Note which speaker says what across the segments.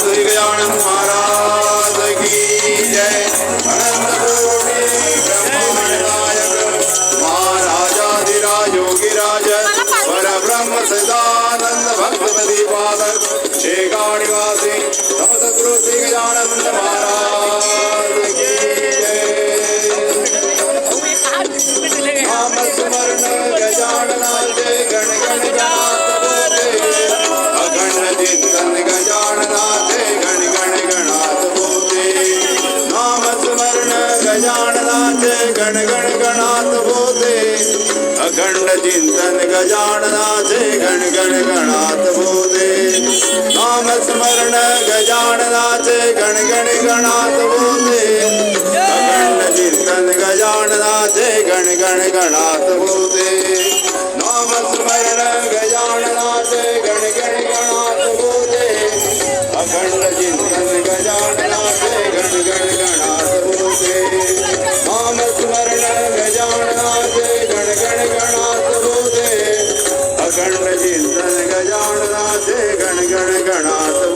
Speaker 1: ஸ்ரீகயானம் மாராதகி ஜெய் அனந்தகோடி பிரம்மநாயகம் மாராஜாதிராஜோகிராஜ பரபிரம்ம சதானந்த பகவதி பாதர் ஸ்ரீகாணிவாசி நமத குரு ஸ்ரீகயானந்த गण गण गणात बोले अखंड चिंतन गजाननाथे गण गण गणात बोले नाम स्मरण गजाननाथे गण गण गणात बोले अखंड चिंतन गजाननाथे गण गण गणात बोले नाम स्मरण गजाननाथे गण गण गणात बोले अखंड चिंतन गजाननाथे गण गण गणपति सन गजाननाथे गण गण गणाथ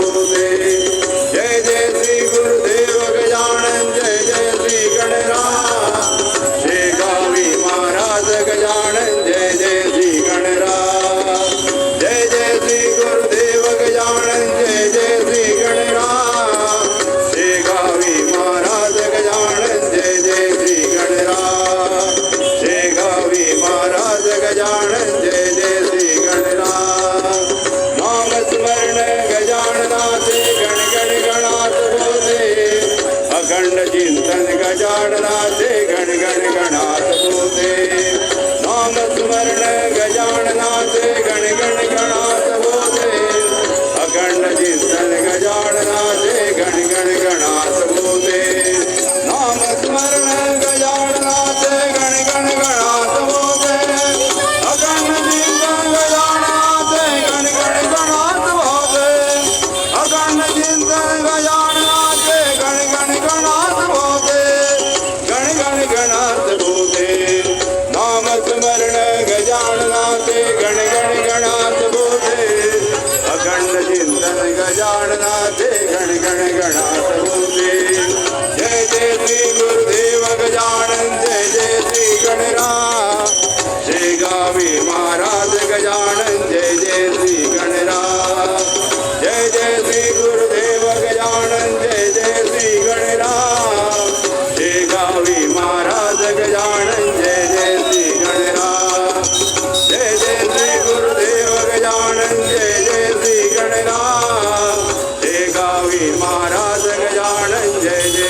Speaker 1: yeah.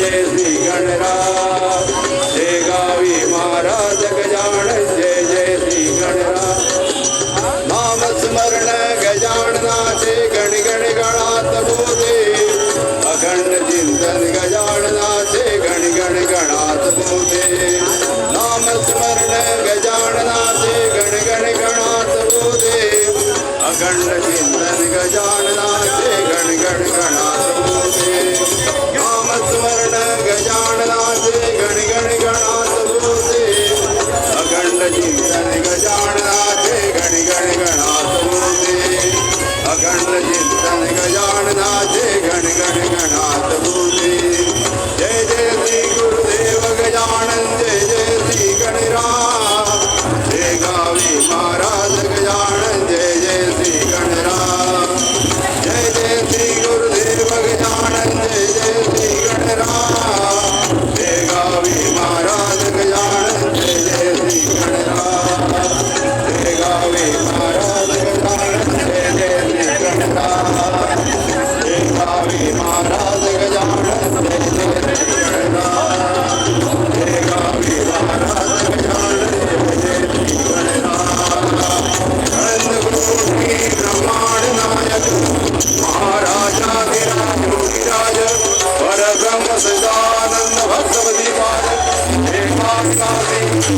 Speaker 1: जय श्री गणराज जय गावी महाराज गजान जय जय श्री गणराज नाम स्मरण गजाननाथे गण गण गणात बोधे अखंड चिंतन गजाननाथे गण गण गणात बोधे नाम स्मरण गजाननाथे गण गण गणात बोधे अखंड चिंतन गजानन गजानना ते गण गण गणाते नाम स्मरण गजानना ते गण गण गणाते अखंड चिंतन गजानना ते गण गण गणाते अखंड चिंतन गजानना ते गण गण गणाते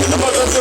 Speaker 1: నమస్సు